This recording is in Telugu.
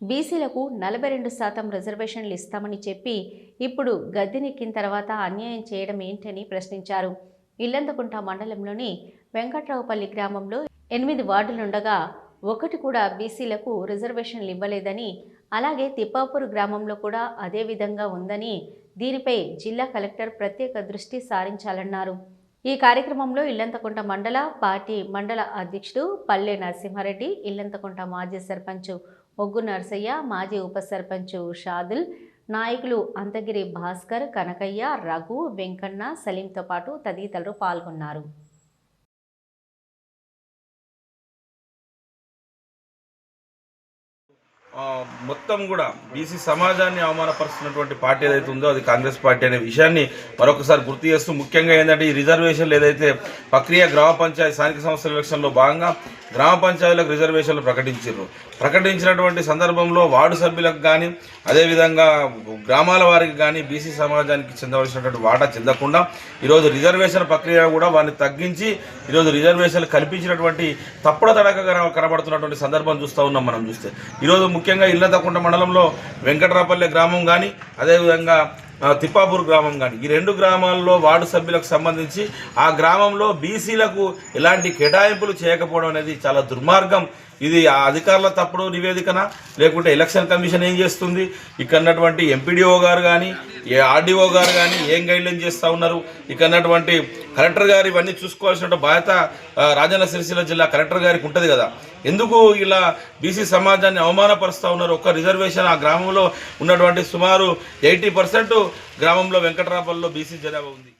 బీసీలకు నలభై రెండు శాతం రిజర్వేషన్లు ఇస్తామని చెప్పి ఇప్పుడు గద్దెనెక్కిన తర్వాత అన్యాయం చేయడం ఏంటని ప్రశ్నించారు. ఇల్లంతకుంట మండలంలోని వెంకట్రావుపల్లి గ్రామంలో ఎనిమిది వార్డులుండగా ఒకటి కూడా బీసీలకు రిజర్వేషన్లు ఇవ్వలేదని అలాగే తిప్పాపూర్ గ్రామంలో కూడా అదే విధంగా ఉందని దీనిపై జిల్లా కలెక్టర్ ప్రత్యేక దృష్టి సారించాలన్నారు. ఈ కార్యక్రమంలో ఇల్లంతకుంట మండల పార్టీ మండల అధ్యక్షుడు పల్లె నరసింహారెడ్డి ఇల్లంతకుంట మాజీ సర్పంచ్ ఒగ్గు నర్సయ్య మాజీ ఉప సర్పంచ్ షాదుల్ నాయకులు అంతగిరి భాస్కర్ కనకయ్య రఘు వెంకన్న సలీంతో పాటు తదితరులు పాల్గొన్నారు. మొత్తం కూడా బీసీ సమాజాన్ని అవమానపరుస్తున్నటువంటి పార్టీ ఏదైతే ఉందో అది కాంగ్రెస్ పార్టీ అనే విషయాన్ని మరొకసారి గుర్తు చేస్తూ ముఖ్యంగా ఏంటంటే ఈ రిజర్వేషన్లు ఏదైతే ప్రక్రియ గ్రామ పంచాయతీ స్థానిక సంస్థల ఎలక్షన్లో భాగంగా గ్రామ పంచాయతీలకు రిజర్వేషన్లు ప్రకటించారు ప్రకటించినటువంటి సందర్భంలో వార్డు సభ్యులకు కానీ అదేవిధంగా గ్రామాల వారికి కానీ బీసీ సమాజానికి చెందవలసినటువంటి వాటా చెందకుండా ఈరోజు రిజర్వేషన్ ప్రక్రియ కూడా వారిని తగ్గించి ఈరోజు రిజర్వేషన్లు కల్పించినటువంటి తప్పుడు తడకగా కనబడుతున్నటువంటి సందర్భం చూస్తూ ఉన్నాం మనం చూస్తే. ఈరోజు ముఖ్యంగా ఇల్లతకుంట మండలంలో వెంకటరాపల్లె గ్రామం కానీ అదేవిధంగా తిప్పాపూర్ గ్రామం కానీ ఈ రెండు గ్రామాల్లో వార్డు సభ్యులకు సంబంధించి ఆ గ్రామంలో బీసీలకు ఎలాంటి కేటాయింపులు చేయకపోవడం అనేది చాలా దుర్మార్గం. ఇది ఆ అధికారుల తప్పుడు నివేదికన? లేకుంటే ఎలక్షన్ కమిషన్ ఏం చేస్తుంది? ఇక్కడ ఉన్నటువంటి ఎంపీడీఓ గారు కానీ ఏ ఆర్డీఓ గారు కానీ ఏం గైడ్లైన్ చేస్తూ ఉన్నారు? ఇక్కడ ఉన్నటువంటి కలెక్టర్ గారు ఇవన్నీ చూసుకోవాల్సిన బాధ్యత రాజన్న సిరిసిల్ల జిల్లా కలెక్టర్ గారికి ఉంటుంది కదా. ఎందుకు ఇలా బీసీ సమాజాన్ని అవమానపరుస్తూ ఉన్నారు? ఒక్క రిజర్వేషన్ ఆ గ్రామంలో ఉన్నటువంటి సుమారు ఎయిటీ పర్సెంట్ గ్రామంలో వెంకటరాపల్లిలో బీసీ జనాభా ఉంది.